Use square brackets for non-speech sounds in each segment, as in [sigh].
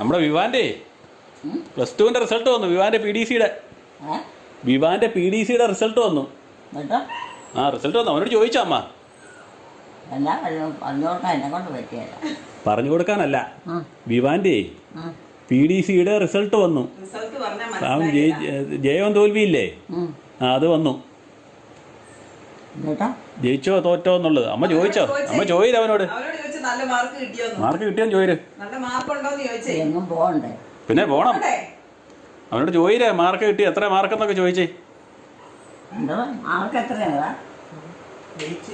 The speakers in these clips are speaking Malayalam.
നമ്മുടെ വിവാന്റെ? പ്ലസ് ടുവിന്റെ റിസൾട്ട് വന്നു വിവാന്റെ പി ഡി സിയുടെ. വിവാന്റെ പി ഡി സിയുടെ റിസൾട്ട് വന്നു. ആ റിസൾട്ട് വന്നു. അവനോട് ചോദിച്ചാ അമ്മ? പറഞ്ഞു എന്നെ കൊണ്ട് പറ്റിയല്ല പറഞ്ഞു കൊടുക്കാനല്ല. വിവാന്റെ പി ഡി സിയുടെ റിസൾട്ട് വന്നു. അവൻ ജയി- ജയവും തോൽവിയില്ലേ? ആ. അത് വന്നു. ജയിച്ചോ? തോറ്റോ എന്നുള്ളത്. അമ്മ ചോദിച്ചോ? അമ്മ ചോദിച്ചു. അവനോട് നല്ല മാർക്ക് കിട്ടിയോന്ന് മാർക്ക് നല്ല മാർക്ക് ഉണ്ടോന്ന് ചോദിച്ചേ. എങ്ങും പോകണ്ടേ? പിന്നെ പോണം. അതെ അവനോട് ചോദിരേ മാർക്ക് കിട്ടി എത്ര മാർക്ക് എന്നൊക്കെ ചോദിച്ചേ. എന്തോ? ആൾക്ക് എത്രയാ? ജയിച്ച്.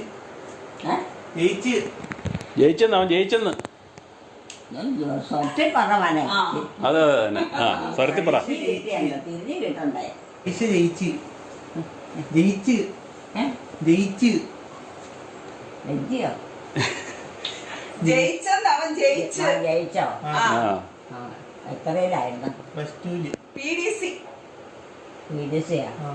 ഏ? ജയിച്ച്. ജയിച്ചെന്ന് അവൻ ജയിച്ചെന്ന്. സ്വത്തിൽ പറഞ്ഞവനെ ആ. അത് തന്നെ. ആ സ്വരത്തിൽ പറ. തിരിഞ്ഞു കിട്ടണ്ടേ? ജയിച്ച് ജയിച്ച്. ജയിച്ച്. ഏ? ജയിച്ച്. വെജിയോ ജയിച്ചെന്ന് അവൻ ജയിച്ച് ജയിച്ചോ? ആ. ആ ആ. എത്രയിലായിരുന്നു? പ്ലസ് ടുവിൽ പി ഡി സി വിദേശയാ ആ?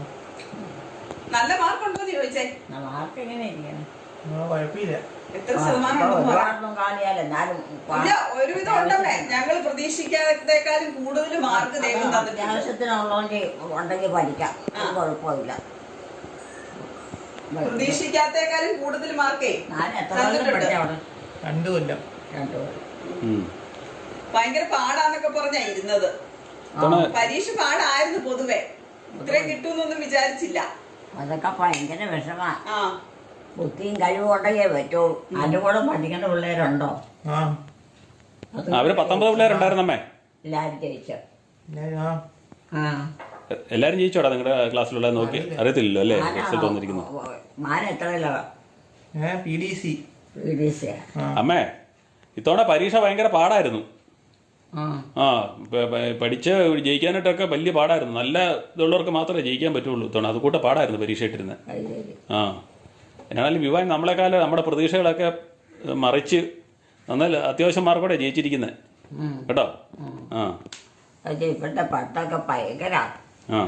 നല്ല മാർക്ക് ഉണ്ടോന്ന് ചോദിച്ചേ മാർക്ക് എങ്ങനെ ഇരിക്കണം ആ കുഴപ്പമില്ല. എത്ര ശതമാനം ഇപ്പൊ ഉണ്ടെന്ന് പറ. ഒരുപാടൊന്നും കാണിയാൽ എന്നാലും ഇല്ല ഒരുവിധം ഉണ്ടല്ലേ. ഞങ്ങൾ പ്രതീക്ഷിക്കാത്തതിനേക്കാളും കൂടുതൽ മാർക്ക് ദൈവം തന്നിട്ടുണ്ട്. ഉണ്ടെങ്കിൽ പഠിക്കാം. ആ. ഒരു കുഴപ്പമില്ല. പ്രതീക്ഷിക്കാത്തേക്കാളും കൂടുതൽ മാർക്കേ ഞാൻ എത്ര രണ്ടു കൊല്ലം. രണ്ടു കൊല്ലം. ഭയങ്കര പാടാന്നൊക്കെ പറഞ്ഞാ ഇരുന്നത്. പരീക്ഷ പാടായിരുന്നു പൊതുവെ. ഇത്രയും കിട്ടുമെന്നൊന്നും വിചാരിച്ചില്ല. അതൊക്കെ ഭയങ്കര വിഷമാ. ആ. ബുദ്ധിയും കഴിവുണ്ടെങ്കിൽ പറ്റുള്ളൂ അതിന്റെ കൂടെ പഠിക്കേണ്ട പിള്ളേരുണ്ടോ? അവർ പത്തൊമ്പത് പിള്ളേരുണ്ടായിരുന്നമ്മേ എല്ലാരും ജയിച്ചു. എല്ലാരും ആ. ആ. എല്ലാരും ജയിച്ചോടാ നിങ്ങളുടെ ക്ലാസ്സിലുള്ള നോക്കി? അറിയത്തില്ലല്ലോ അല്ലേ? റിസൾട്ട് വന്നിരിക്കുന്നു മാൻ എത്രയില്ല ഏ പി ഡി സി അമ്മേ ഇത്തവണ പരീക്ഷ ഭയങ്കര പാടായിരുന്നു. ആ. പഠിച്ച് ജയിക്കാനായിട്ടൊക്കെ വലിയ പാടായിരുന്നു. നല്ല ഇതുള്ളവർക്ക് മാത്രമേ ജയിക്കാൻ പറ്റുള്ളൂ ഇത്തവണ. അത് കൂട്ട പാടായിരുന്നു പരീക്ഷ ഇട്ടിരുന്നത് ആ. എന്നാലും വിവാഹം നമ്മളെക്കാലം നമ്മുടെ പ്രതീക്ഷകളൊക്കെ മറിച്ച് നന്നല്ല അത്യാവശ്യം മാർക്കോടെ ജയിച്ചിരിക്കുന്നത്. കേട്ടോ? ആ. അതെ ഇപ്പോഴത്തെ പഠിത്തമൊക്കെ ഭയങ്കര. ആ.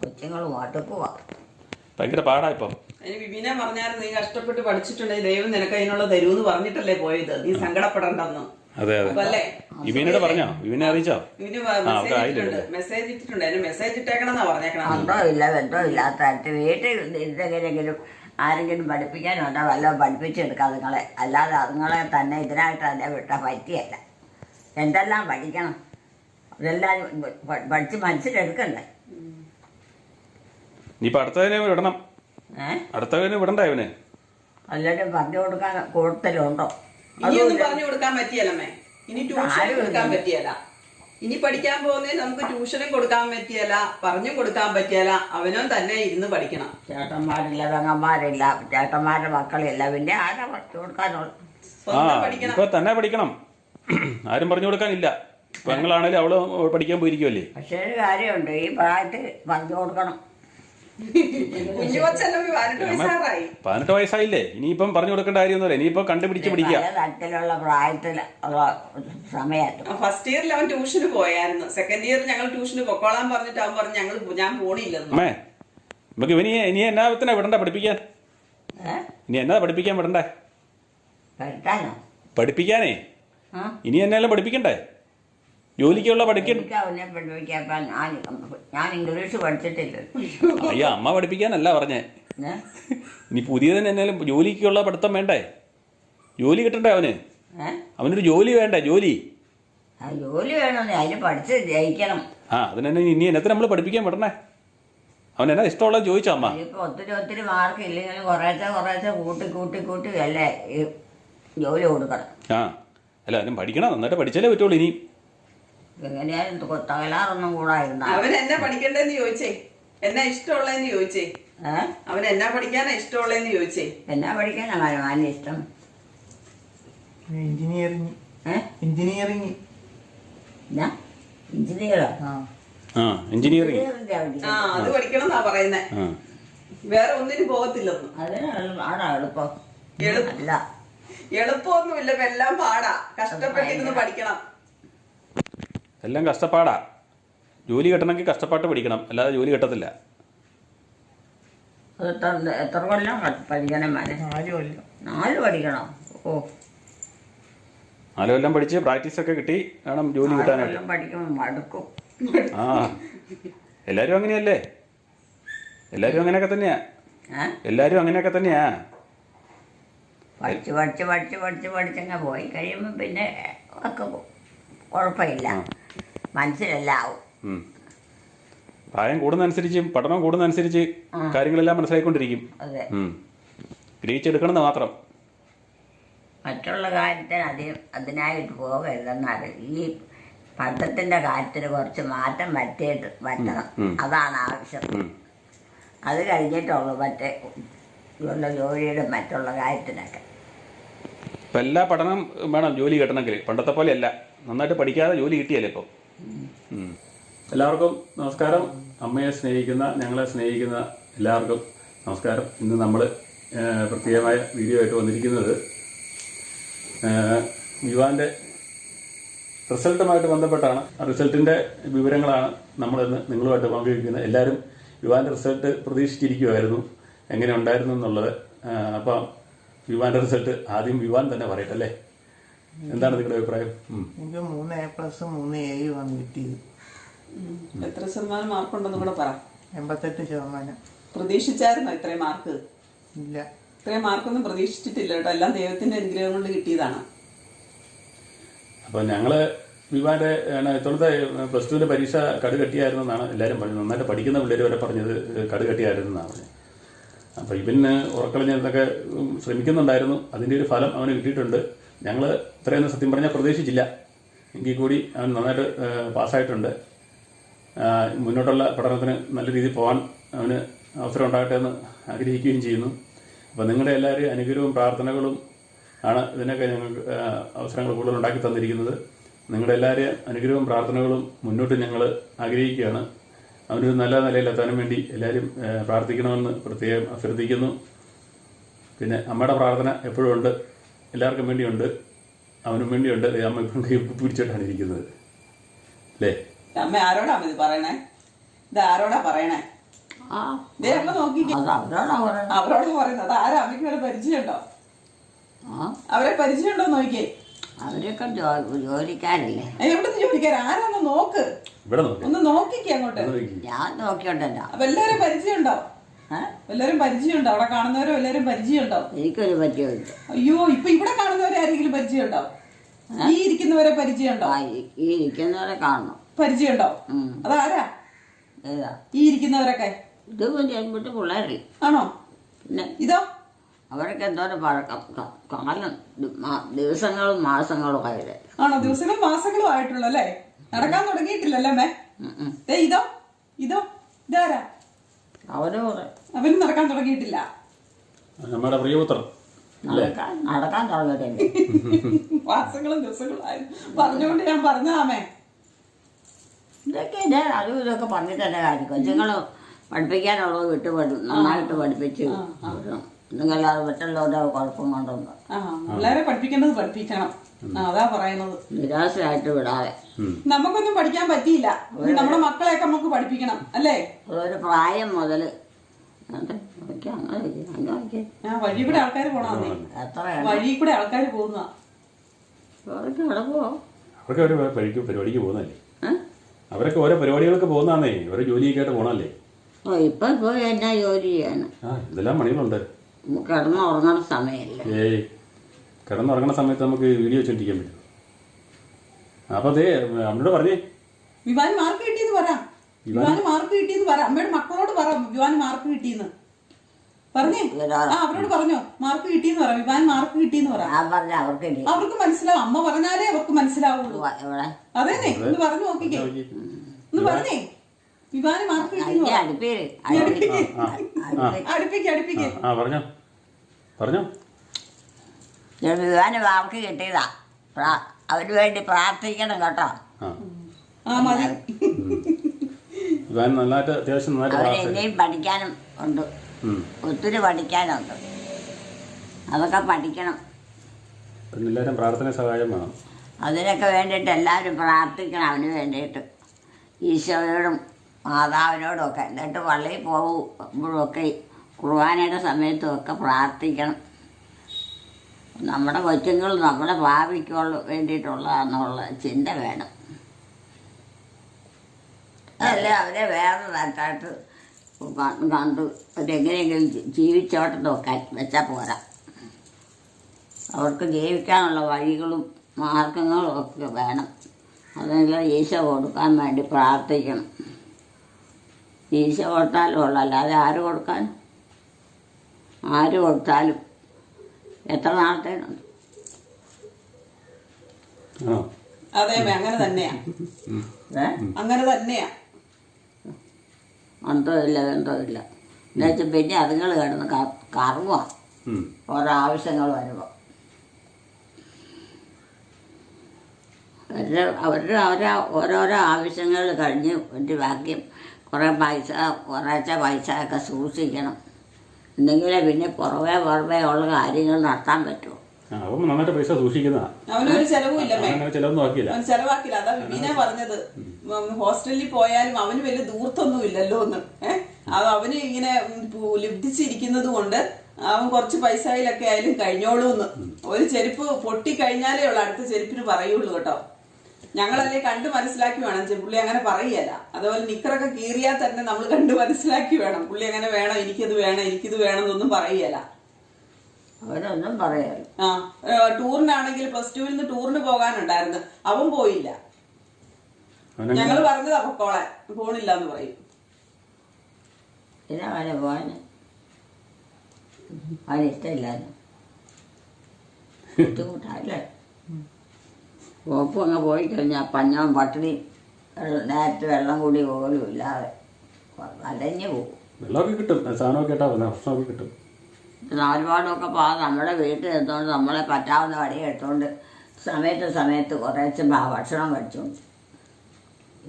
കൊച്ചുങ്ങൾ മടുക്കുവാ ഭയങ്കര പാടാ ഇപ്പം. അതിന് വിപിനെ പറഞ്ഞായിരുന്നു നീ കഷ്ടപ്പെട്ട് പഠിച്ചിട്ടുണ്ടെങ്കിൽ ദൈവം നിനക്ക് അതിനുള്ള തരൂന്ന് പറഞ്ഞിട്ടല്ലേ പോയത്. നീ സങ്കടപ്പെടണ്ടെന്ന്. അതെ അതെ. അല്ലേ? പറഞ്ഞോ? വിവീനെ അറിയിച്ചോ? ഇവന് മെസ്സേജ് ഇട്ടിട്ടുണ്ട്. അതിന് മെസ്സേജ് ഇട്ടേക്കണമെന്നാ പറഞ്ഞേക്കണം ബന്ധോ ഇല്ല ബന്ധോ ഇല്ലാത്ത വീട്ടിൽ എന്തെങ്കിലും ആരെങ്കിലും പഠിപ്പിക്കാനുണ്ടോ വല്ല പഠിപ്പിച്ചെടുക്കാം അതുങ്ങളെ അല്ലാതെ അതുങ്ങളെ തന്നെ ഇതിനായിട്ട് തന്നെ വിട്ടാൽ പറ്റിയല്ല. എന്തെല്ലാം പഠിക്കണം? അതെല്ലാം പഠിച്ച് മനസ്സിലെടുക്കണ്ടേ? ഇനിയിപ്പോൾ അടുത്തതിനെ വിടണം അടുത്തതിനെ വിടണ്ടേ ഇവന് എല്ലാവരും പറഞ്ഞു കൊടുക്കാൻ കൂടുതലുണ്ടോ? ഇനിയൊന്നും പറഞ്ഞു കൊടുക്കാൻ പറ്റിയല്ലമ്മേ ഇനി ട്യൂഷൻ കൊടുക്കാൻ പറ്റിയല്ല. ഇനി പഠിക്കാൻ പോകുന്നതിന് നമുക്ക് ട്യൂഷനും കൊടുക്കാൻ പറ്റിയല്ല. പറഞ്ഞും കൊടുക്കാൻ പറ്റിയല്ല. അവനോ തന്നെ ഇരുന്ന് പഠിക്കണം. ചേട്ടന്മാരില്ല പെങ്ങന്മാരില്ല ചേട്ടന്മാരുടെ മക്കളില്ല. പിന്നെ ആരാ പറഞ്ഞു കൊടുക്കാനുള്ള ആ പഠിക്കണം. ഇപ്പൊ തന്നെ പഠിക്കണം. ആരും പറഞ്ഞു കൊടുക്കാനില്ല പെങ്ങളാണേലും അവൾ പഠിക്കാൻ പോയിരിക്കുമല്ലേ പക്ഷേ ഒരു കാര്യമുണ്ട്. ഈ പ്രായത്തിൽ പറഞ്ഞു കൊടുക്കണം. പതിനെട്ട് വയസ്സായില്ലേ? ഇനിയിപ്പം പറഞ്ഞു കൊടുക്കേണ്ട കാര്യമൊന്നുമില്ല. ഇനിയിപ്പം കണ്ടുപിടിച്ച് പിടിക്കുക. തരത്തിലുള്ള പ്രായത്തിൽ സമയത്ത്. ഫസ്റ്റ് ഇയറിൽ അവൻ ട്യൂഷന് പോയായിരുന്നു. സെക്കൻഡ് ഇയർ ഞങ്ങൾ ട്യൂഷന് പൊക്കോളാൻ പറഞ്ഞിട്ട് അവൻ പറഞ്ഞു ഞങ്ങൾ ഞാൻ പോണില്ലെന്ന്. അമ്മേ നമുക്ക് ഇവനി ഇനി എന്നാ വിധത്തിനാ വിടണ്ട പഠിപ്പിക്കാൻ? ഇനി എന്നാ പഠിപ്പിക്കാൻ വിടണ്ടേ? പഠിപ്പിക്കാനേ? ഇനി എന്നെല്ലാം പഠിപ്പിക്കണ്ടേ? ജോലിക്കുള്ള പഠിക്കും അവനെ പഠിപ്പിക്കാൻ ഞാൻ ഞാൻ ഇംഗ്ലീഷ് പഠിച്ചിട്ടില്ല. അയ്യ അമ്മ പഠിപ്പിക്കാനല്ല പറഞ്ഞേ. ഏ? ഇനി പുതിയതിന് എന്നാലും ജോലിക്കുള്ള പഠിത്തം വേണ്ടേ? ജോലി കിട്ടണ്ടേ അവന്? ഏ? അവനൊരു ജോലി വേണ്ടേ ജോലി? ആ ജോലി വേണമെന്ന് അതിന് പഠിച്ച് ജയിക്കണം. ആ അതിനെന്നെ ഇനി എന്നത്തിന് നമ്മൾ പഠിപ്പിക്കാൻ വിടണേ? അവൻ എന്നാ ഇഷ്ടമുള്ള ചോദിച്ചോ അമ്മ? ഇനിയിപ്പോൾ ഒത്തിരി ഒത്തിരി മാർക്ക് ഇല്ലെങ്കിലും കുറേശ്ശെ കുറേശ്ശെ കൂട്ടി കൂട്ടി കൂട്ടി അല്ലേ ഈ ജോലി കൊടുക്കണം. ആ അല്ല അവനും പഠിക്കണം നന്നായിട്ട് പഠിച്ചാലേ പറ്റുള്ളൂ ഇനി. എങ്ങനെയാലും തു- തകരാറൊന്നും കൂടായിരുന്ന അവൻ എന്നെ പഠിക്കണ്ടെന്ന് ചോദിച്ചേ? എന്നാ ഇഷ്ടമുള്ളതെന്ന് ചോദിച്ചേ? അവൻ എന്നാ പഠിക്കാനാ ഇഷ്ടമുള്ളതെന്ന് ചോദിച്ചേ? എന്നാ പഠിക്കാനാ മാന്റെ ഇഷ്ടം? എഞ്ചിനീയറിങ്. Engineering engineering. എന്നാ? എഞ്ചിനീയറോ? ആ. ആ എഞ്ചിനീയറിങ്. ആ അത് പഠിക്കണം എന്നാ പറയുന്നേ വേറെ ഒന്നിനും പോകത്തില്ലെന്ന്. അതിന് എളു- ആടാ എളുപ്പം. അല്ല. എളുപ്പമൊന്നുമില്ല എല്ലാം പാടാ. കഷ്ടപ്പെട്ടിരുന്ന് പഠിക്കണം. എല്ലാം കഷ്ടപ്പാടാ. ജോലി കിട്ടണമെങ്കിൽ കഷ്ടപ്പാട്ട് പഠിക്കണം. അല്ലാതെ ജോലി കിട്ടത്തില്ല. അത് എത്ര കൊല്ലം പഠിക്കണം നാല് കൊല്ലം. നാല് പഠിക്കണം? ഓ. നാല് കൊല്ലം പഠിച്ച് പ്രാക്ടീസ് ഒക്കെ കിട്ടി വേണം ജോലി കിട്ടാനായിട്ട്. പഠിക്കുമ്പോൾ മടുക്കും. ആ. എല്ലാവരും അങ്ങനെയല്ലേ? എല്ലാരും അങ്ങനെയൊക്കെ തന്നെയാ. എല്ലാരും എല്ലാവരും അങ്ങനെയൊക്കെ തന്നെയാ. പഠിച്ച് പഠിച്ച് പഠിച്ച് പഠിച്ച് പഠിച്ചങ്ങ് പോയി കഴിയുമ്പോൾ പിന്നെ ഒക്കെ കുഴപ്പമില്ല. മനസ്സിലെല്ലാവും. പ്രായം കൂടുന്നതനുസരിച്ച് പഠനം കൂടുന്നതനുസരിച്ച് കാര്യങ്ങളെല്ലാം മനസ്സിലായിക്കൊണ്ടിരിക്കും. ഗ്രഹിച്ചെടുക്കണമെന്ന് മാത്രം. മറ്റുള്ള കാര്യത്തിന് അധികം അതിനായിട്ട് പോകരുതെന്നാണ് ഈ പഠനത്തിന്റെ കാര്യത്തിന് കുറച്ച് മാറ്റം വരുത്തിയിട്ട് പറ്റണം അതാണ് ആവശ്യം. അത് കഴിഞ്ഞിട്ടുള്ളൂ മറ്റേ ഉള്ള ജോലിയുടെ മറ്റുള്ള കാര്യത്തിനൊക്കെ. ഇപ്പം എല്ലാ പഠനം വേണം ജോലി കിട്ടണമെങ്കിൽ. പണ്ടത്തെ പോലെയല്ല. നന്നായിട്ട് പഠിക്കാതെ ജോലി കിട്ടിയല്ലേ ഇപ്പോൾ എല്ലാവർക്കും നമസ്കാരം. അമ്മയെ സ്നേഹിക്കുന്ന ഞങ്ങളെ സ്നേഹിക്കുന്ന എല്ലാവർക്കും നമസ്കാരം. ഇന്ന് നമ്മൾ പ്രത്യേകമായ വീഡിയോ ആയിട്ട് വന്നിരിക്കുന്നത് യുവാന്റെ റിസൾട്ടുമായിട്ട് ബന്ധപ്പെട്ടാണ്. ആ റിസൾട്ടിന്റെ വിവരങ്ങളാണ് നമ്മളിന്ന് നിങ്ങളുമായിട്ട് പങ്കുവയ്ക്കുന്നത്. എല്ലാവരും യുവാന്റെ റിസൾട്ട് പ്രതീക്ഷിച്ചിരിക്കുമായിരുന്നു എങ്ങനെ ഉണ്ടായിരുന്നു എന്നുള്ളത് അപ്പം യുവാന്റെ റിസൾട്ട് ആദ്യം യുവാൻ തന്നെ പറയട്ടെ അല്ലേ? എന്താണ് നിങ്ങളുടെ അഭിപ്രായം. എനിക്ക് മൂന്ന് എ പ്ലസ് മൂന്ന് ആണ് കിട്ടിയത്. എത്ര ശതമാനം മാർക്ക് മാർക്കുണ്ടെന്ന് കൂടെ പറ. എൺപത്തെട്ട് ശതമാനം. പ്രതീക്ഷിച്ചായിരുന്നോ ഇത്രയും മാർക്ക് ഇല്ല. ഇത്രയും മാർക്കൊന്നും പ്രതീക്ഷിച്ചിട്ടില്ല കേട്ടോ. എല്ലാം ദൈവത്തിന്റെ അനുഗ്രഹം കൊണ്ട് കിട്ടിയതാണ്. അപ്പൊ ഞങ്ങൾ വിവാന്റെ ഇത്തവണത്തെ പ്ലസ് ടുവിന്റെ പരീക്ഷ കടുകട്ടിയായിരുന്നു എന്നാണ് എല്ലാവരും പറഞ്ഞത്. നന്നായിട്ട് പഠിക്കുന്ന പിള്ളേർ വരെ പറഞ്ഞത് കടുകട്ടിയായിരുന്നു എന്നാണ് പറഞ്ഞത്. അപ്പോൾ ഇവന് ഉറക്കളഞ്ഞതൊക്കെ ശ്രമിക്കുന്നുണ്ടായിരുന്നു. അതിന്റെ ഒരു ഫലം അവന് കിട്ടിയിട്ടുണ്ട്. ഞങ്ങൾ ഇത്രയൊന്നും സത്യം പറഞ്ഞാൽ പ്രതീക്ഷിച്ചില്ല. എങ്കിൽ കൂടി അവൻ നന്നായിട്ട് പാസ്സായിട്ടുണ്ട്. മുന്നോട്ടുള്ള പഠനത്തിന് നല്ല രീതിയിൽ പോകാൻ അവന് അവസരം ഉണ്ടാകട്ടെ എന്ന് ആഗ്രഹിക്കുകയും ചെയ്യുന്നു. അപ്പോൾ നിങ്ങളുടെ എല്ലാവരും അനുഗ്രഹവും പ്രാർത്ഥനകളും ആണ് ഇതിനൊക്കെ ഞങ്ങൾക്ക് അവസരങ്ങൾ കൂടുതൽ ഉണ്ടാക്കി തന്നിരിക്കുന്നത്. നിങ്ങളുടെ എല്ലാവരെയും അനുഗ്രഹവും പ്രാർത്ഥനകളും മുന്നോട്ട് ഞങ്ങൾ ആഗ്രഹിക്കുകയാണ്. അവനൊരു നല്ല നിലയിലെത്താനും വേണ്ടി എല്ലാവരും പ്രാർത്ഥിക്കണമെന്ന് പ്രത്യേകം അഭ്യർത്ഥിക്കുന്നു. പിന്നെ അമ്മയുടെ പ്രാർത്ഥന എപ്പോഴും ഉണ്ട്. എല്ലാവർക്കും വേണ്ടിയുണ്ട്. അവനും വേണ്ടിയുണ്ട്. അമ്മ ഇപ്പം കൈ പിടിച്ചിട്ടാണ് ഇരിക്കുന്നത്. അല്ലേ അമ്മ ആരോടാ ഇത് പറയണേ? ഇത് ആരോടാ പറയണേ? ആ. ദേ അമ്മ നോക്കിക്കേ. അവരോടാ അവരോട് പറയുന്നത് ആരാ? അമ്മയ്ക്ക് വരെ പരിചയമുണ്ടോ? ആ. അവരെ പരിചയമുണ്ടോ നോക്കിയേ അവരൊക്കെ ജോലിക്കാരല്ലേ. എവിടുന്ന് ജോലിക്കാർ ആരാന്ന് നോക്ക്. ഒന്ന് നോക്കിക്കേ അങ്ങോട്ട്. ഞാൻ നോക്കിയോണ്ടല്ലോ. അപ്പൊ എല്ലാരും പരിചയമുണ്ടോ? എല്ലാരും പരിചയമുണ്ടോ? അവിടെ കാണുന്നവരും എല്ലാരും പരിചയമുണ്ടോ? എനിക്കൊരു പറ്റിയുണ്ട് അയ്യോ ഇപ്പൊ ഇവിടെ കാണുന്നവരെ ആരെങ്കിലും പരിചയമുണ്ടോ? ഈ ഇരിക്കുന്നവരെ പരിചയമുണ്ടോ? ഈ- ഇരിക്കുന്നവരെ കാണണം. പരിചയമുണ്ടോ? അതാരാ? ഏതാ? ഈ ഇരിക്കുന്നവരൊക്കെ? ഇത് ചെന്നിട്ട് പിള്ളേരെ. ആണോ? പിന്നെ ഇതോ? അവരൊക്കെ എന്തോരം പഴക്കം. കാലം ദിവസങ്ങളും മാസങ്ങളും ആയത് ആണോ? ദിവസങ്ങളും മാസങ്ങളും ആയിട്ടുള്ളൂ അല്ലേ? നടക്കാൻ തുടങ്ങിയിട്ടില്ലല്ലേ മേ ഇതോ? ഇതോ? ഇതാരാ? അവർ അവന് അവനും നടക്കാൻ തുടങ്ങിയിട്ടില്ല. നമ്മുടെ പ്രിയപുത്രൻ നടക്കാൻ നടക്കാൻ തുടങ്ങിയിട്ടുണ്ട് മാസങ്ങളും ദിവസങ്ങളും പറഞ്ഞുകൊണ്ട് ഞാൻ പറഞ്ഞതാമേ ഇതൊക്കെ ഇതേ അതും ഇതൊക്കെ പറഞ്ഞിട്ട് തന്നെ കാര്യം. കൊച്ചുങ്ങൾ പഠിപ്പിക്കാനുള്ളത് വിട്ട് പഠി നന്നായിട്ട് പഠിപ്പിച്ചു. നിങ്ങളത് മറ്റുള്ളവരുടെ കുഴപ്പം കൊണ്ടൊന്നും പിള്ളേരെ പഠിപ്പിക്കേണ്ടത് പഠിപ്പിക്കണം. അതാ പറയുന്നത്. നിരാശയായിട്ട് വിടാതെ. നമുക്കൊന്നും പഠിക്കാൻ പറ്റിയില്ല. നമ്മുടെ മക്കളെയൊക്കെ നമുക്ക് പഠിപ്പിക്കണം അല്ലേ? ഒരു പ്രായം ഇരിക്ക്. വഴി കൂടെ ആൾക്കാർ പോണേ എത്രയാണ്? വഴി കൂടെ ആൾക്കാർ പോകുന്ന അവർക്ക് ഒരു പരിക്ക് പരിപാടിക്ക് പോകുന്നല്ലേ അവരൊക്കെ ഓരോ പരിപാടികൾക്ക് പോകുന്നതാന്നേ. ഓരോ ജോലിയൊക്കെ ആയിട്ട് പോകണല്ലേ ഓ ഇപ്പം പോയി എന്നാ ജോലി ചെയ്യാണ് ഇതെല്ലാം പണികളുണ്ട്? കിടന്നുറങ്ങണ സമയമില്ല ഏയ് കിടന്നുറങ്ങുന്ന സമയത്ത് നമുക്ക് വീഡിയോ വെച്ചോണ്ടിരിക്കാൻ പറ്റും. അപ്പൊ അതേ അമ്മയോട് പറഞ്ഞേ. വിവാന് മാർക്ക് കിട്ടിയെന്ന് പറ. വിവാന്? മാർക്ക് കിട്ടിയെന്ന് പറ. അമ്മയുടെ മക്കളോട് പറ വിവാന് മാർക്ക് കിട്ടിയെന്ന്. പറഞ്ഞേ? ആ അവരോട് പറഞ്ഞോ. മാർക്ക് കിട്ടിയെന്ന് പറ. വിവാൻ മാർക്ക് കിട്ടിയെന്ന് പറ. അവർക്ക് മനസ്സിലാവും. അമ്മ പറഞ്ഞാലേ അവർക്ക് മനസ്സിലാവുള്ളൂ. അതെ ഒന്ന് പറഞ്ഞു നോക്കിക്കേ. ഒന്ന് പറഞ്ഞേ. വിവാന് മാർക്ക് കിട്ടിയെന്ന് അടുപ്പിക്കേ. അടുപ്പിക്ക് പറഞ്ഞോ. പറഞ്ഞോ. വിവാന് മാർക്ക് കിട്ടിയതാ. അവന് വേണ്ടി പ്രാർത്ഥിക്കണം കേട്ടോ. ആ. ആ മതി. ഇവാൻ നന്നായിട്ട് അത്യാവശ്യം നന്നായിട്ട് അവന് ക്ലാസ് ഇനിയും പഠിക്കാനും ഉണ്ട്. ഉം. ഒത്തിരി പഠിക്കാനുണ്ട്. അതൊക്കെ പഠിക്കണം. പിന്നെ എല്ലാവരും പ്രാർത്ഥന സഹായം വേണം. അതിനൊക്കെ വേണ്ടിയിട്ട് എല്ലാവരും പ്രാർത്ഥിക്കണം അവന് വേണ്ടിയിട്ട്. ഈശോയോടും മാതാവിനോടും ഒക്കെ. എന്നിട്ട് പള്ളിയിൽ പോകുമ്പോഴൊക്കെ കുർബാനയുടെ സമയത്തും ഒക്കെ പ്രാർത്ഥിക്കണം. നമ്മുടെ കൊച്ചുങ്ങൾ നമ്മുടെ ഭാവിക്കുള്ള വേണ്ടിയിട്ടുള്ളതാണെന്നുള്ള ചിന്ത വേണം. അല്ല അവരെ വേറെ തരത്തായിട്ട് ക- കണ്ട് അവരെങ്ങനെയെങ്കിലും ജീവിച്ചോട്ട് നോക്കാൻ വെച്ചാൽ പോരാ. അവർക്ക് ജീവിക്കാനുള്ള വഴികളും മാർഗങ്ങളും ഒക്കെ വേണം. അതെല്ലാം ഈശോ കൊടുക്കാൻ വേണ്ടി പ്രാർത്ഥിക്കണം. ഈശോ കൊടുത്താലും ഉള്ളല്ലാതെ ആര് കൊടുക്കാൻ? ആര് കൊടുത്താലും എത്ര നാളത്തേനുണ്ട്? ആണോ അതെ അങ്ങനെ തന്നെയാ. ഏ? അങ്ങനെ തന്നെയാ. അന്തോ ഇല്ല എന്തോ ഇല്ല എന്നുവെച്ചാൽ പിന്നെ അതുങ്ങൾ കിടന്ന് കറങ്ങുക. ഓരോ ആവശ്യങ്ങൾ വരുമ്പോൾ അവരുടെ അവരുടെ അവരെ ഓരോരോ ആവശ്യങ്ങൾ കഴിഞ്ഞ് ഒരു ബാക്കിയും കുറേ പൈസ കുറേശ്ശെ പൈസ ഒക്കെ സൂക്ഷിക്കണം. എന്തെങ്കിലേ പിന്നെ പുറമേ പുറമേ ഉള്ള കാര്യങ്ങൾ നടത്താൻ പറ്റുമോ? അവൻ നന്നായിട്ട് പൈസ സൂക്ഷിക്കുന്നതാ. അവനൊരു ചെലവും ഇല്ലമ്മേ അങ്ങനെ ചിലവൊന്നും ആക്കിയില്ല. അവൻ ചെലവാക്കില്ല അതാ വിവീന പറഞ്ഞത്. ഹോസ്റ്റലിൽ പോയാലും അവന് വലിയ ദൂർത്തൊന്നും ഇല്ലല്ലോ എന്ന്. ഏഹ് അത് അവന് ഇങ്ങനെ ലബ്ധിച്ചിരിക്കുന്നത് കൊണ്ട് അവൻ കുറച്ച് പൈസയിലൊക്കെ ആയാലും കഴിഞ്ഞോളൂന്ന്. ഒരു ചെരുപ്പ് പൊട്ടി കഴിഞ്ഞാലേ ഉള്ളു അടുത്ത ചെരുപ്പിന് പറയുള്ളൂ കേട്ടോ. ഞങ്ങളല്ലേ കണ്ടു മനസ്സിലാക്കി വേണം. പുള്ളി അങ്ങനെ പറയല്ല. അതുപോലെ നിക്കറൊക്കെ കീറിയാൽ തന്നെ നമ്മൾ കണ്ടു മനസ്സിലാക്കി വേണം. പുള്ളി അങ്ങനെ വേണം എനിക്കത് വേണം എനിക്കിത് വേണം എന്നൊന്നും പറയല അവരൊന്നും പറയാല്ല ആ ടൂറിനാണെങ്കിൽ പ്ലസ് ടുവിൽ നിന്ന് ടൂറിന് പോകാനുണ്ടായിരുന്നു. അവൻ പോയില്ല. ഞങ്ങൾ പറഞ്ഞത് പൊക്കോളെ പോണില്ല എന്ന് പറയും. പിന്നെ അവനെ പോകാൻ അവനിഷ്ടമില്ലായിരുന്നു [laughs] ബുദ്ധിമുട്ടല്ലേ പോപ്പും അങ്ങ് പോയി കഴിഞ്ഞാൽ പഞ്ഞാൻ പട്ടിണി നേരത്തെ വെള്ളം കൂടി പോലും ഇല്ലാതെ അലഞ്ഞു പോകും. വെള്ളമൊക്കെ കിട്ടും സാധനമൊക്കെ ഇട്ടാൽ മതി ഭക്ഷണമൊക്കെ കിട്ടും. നാലുപാടൊക്കെ പാ നമ്മുടെ വീട്ടിൽ എത്തുകൊണ്ട് നമ്മളെ പറ്റാവുന്ന വടി എടുത്തുകൊണ്ട് സമയത്ത് സമയത്ത് കുറേശ്ശെ ഭക്ഷണം കഴിച്ചുകൊണ്ട്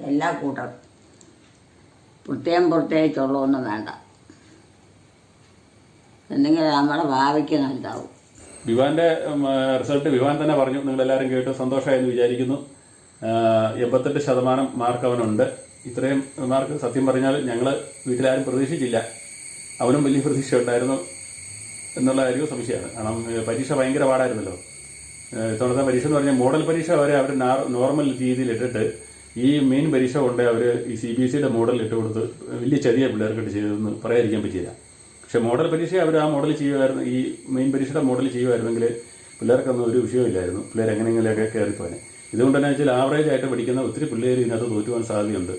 എല്ലാ കൂട്ടം. പ്രത്യേകം പ്രത്യേകിച്ചുള്ളതൊന്നും വേണ്ട. എന്തെങ്കിലും നമ്മുടെ ഭാവിക്ക് നല്ലതാവും. വിവാന്റെ റിസൾട്ട് വിവാൻ തന്നെ പറഞ്ഞു. നിങ്ങൾ എല്ലാവരും കേട്ട് സന്തോഷമായെന്ന് വിചാരിക്കുന്നു. ആ, എൺപത്തെട്ട് ശതമാനം മാർക്ക് അവനുണ്ട്. ഇത്രയും മാർക്ക് സത്യം പറഞ്ഞാൽ ഞങ്ങൾ വീട്ടിലാരും പ്രതീക്ഷിച്ചില്ല. അവനും വലിയ പ്രതീക്ഷ ഉണ്ടായിരുന്നു എന്നുള്ള കാര്യവും സംശയമാണ്. കാരണം പരീക്ഷ ഭയങ്കര പാടായിരുന്നല്ലോ. ഇത്തവണത്തെ പരീക്ഷ എന്ന് പറഞ്ഞാൽ മോഡൽ പരീക്ഷ വരെ അവർ നോർമൽ രീതിയിൽ ഇട്ടിട്ട് ഈ മെയിൻ പരീക്ഷ കൊണ്ട് അവർ ഈ സി ബി എസ് സിയുടെ മോഡൽ ഇട്ട് കൊടുത്ത് വലിയ ചെറിയ പിള്ളേർക്കിട്ട് ചെയ്തതെന്ന് പറയാതിരിക്കാൻ പറ്റിയില്ല. പക്ഷെ മോഡൽ പരീക്ഷ അവർ ആ മോഡൽ ചെയ്യുമായിരുന്നു ഈ മെയിൻ പരീക്ഷയുടെ മോഡൽ ചെയ്യുമായിരുന്നെങ്കിൽ പിള്ളേർക്കൊന്നും ഒരു വിഷയമില്ലായിരുന്നു. പിള്ളേർ എങ്ങനെയെങ്കിലൊക്കെ കയറിപ്പോനെ ഇതുകൊണ്ട് തന്നെ വെച്ചാൽ ആവറേജ് ആയിട്ട് പഠിക്കുന്ന ഒത്തിരി പിള്ളേർ ഇതിനകത്ത് തോറ്റുവാൻ സാധ്യതയുണ്ട്.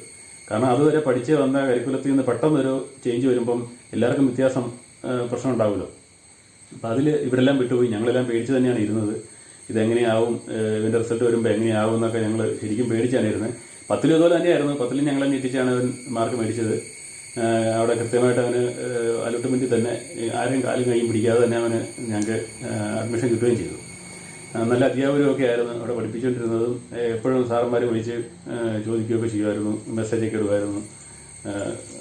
കാരണം അതുവരെ പഠിച്ച് വന്ന കരിക്കുലത്തിൽ നിന്ന് പെട്ടെന്നൊരു ചേഞ്ച് വരുമ്പം എല്ലാവർക്കും വ്യത്യാസം പ്രശ്നം ഉണ്ടാവുമല്ലോ. അപ്പം അതിൽ ഇവരെല്ലാം വിട്ടുപോയി. ഞങ്ങളെല്ലാം പേടിച്ച് തന്നെയാണ് ഇരുന്നത്. ഇതെങ്ങനെയാവും? ഇതിന്റെ റിസൾട്ട് വരുമ്പോൾ എങ്ങനെയാവും എന്നൊക്കെ ഞങ്ങൾ ശരിക്കും പേടിച്ചാണ് ഇരുന്നത്. പത്തിലും ഇതുപോലെ തന്നെയായിരുന്നു. പത്തിലും ഞങ്ങളെ ഞെട്ടിച്ചാണ് അവൻ മാർക്ക് മേടിച്ചത്. അവിടെ കൃത്യമായിട്ട് അവന് അലോട്ട്മെന്റിൽ തന്നെ ആരെയും കാലും കൈയും പിടിക്കാതെ തന്നെ അവന് ഞങ്ങൾക്ക് അഡ്മിഷൻ കിട്ടുകയും ചെയ്തു. നല്ല അധ്യാപകരും ഒക്കെ ആയിരുന്നു അവിടെ പഠിപ്പിച്ചുകൊണ്ടിരുന്നതും എപ്പോഴും സാറന്മാർ വിളിച്ച് ചോദിക്കുകയൊക്കെ ചെയ്യുമായിരുന്നു മെസ്സേജൊക്കെ ഇടുമായിരുന്നു.